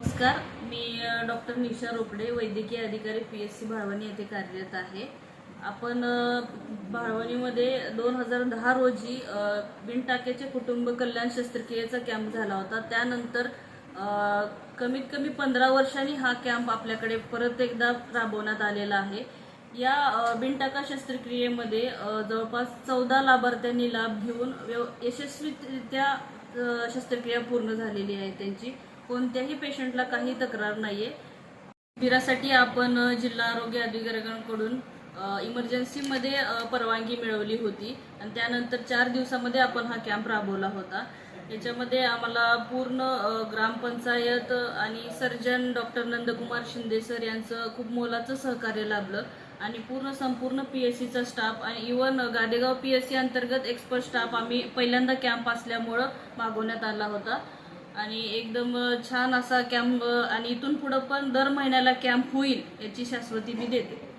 नमस्कार मी डॉक्टर निशा रोकडे वैद्यकीय अधिकारी पी एस सी भाळवणी येथे कार्यरत आहे. आपण भाळवणीमध्ये दोन हजार दहा रोजी बिनटाक्याचे कुटुंब कल्याण शस्त्रक्रियेचा कॅम्प झाला होता. त्यानंतर कमीत कमी पंधरा वर्षांनी हा कॅम्प आपल्याकडे परत एकदा राबवण्यात आलेला आहे. या बिनटाका शस्त्रक्रियेमध्ये जवळपास चौदा लाभार्थ्यांनी लाभ घेऊन व्यव यशस्वीरित्या शस्त्रक्रिया पूर्ण झालेली आहे त्यांची. कोणत्याही पेशंटला काही तक्रार नाहीये. शिबिरासाठी आपण जिल्हा आरोग्य अधिकाऱ्यांकडून इमर्जन्सीमध्ये परवानगी मिळवली होती. आणि त्यानंतर चार दिवसामध्ये आपण हा कॅम्प राबवला होता. याच्यामध्ये आम्हाला पूर्ण ग्रामपंचायत आणि surgeon doctor Nandkumar Shinde sir यांचं खूप मोलाचं सहकार्य लाभलं. आणि पूर्ण संपूर्ण पी एस सीचा स्टाफ आणि even Gadegaon P S C अंतर्गत एक्सपर्ट स्टाफ आम्ही पहिल्यांदा कॅम्प असल्यामुळं मागवण्यात आला होता. आणि एकदम छान असा कॅम्प आणि इथून पुढं पण दर महिन्याला कॅम्प होईल याची शाश्वती मी देते.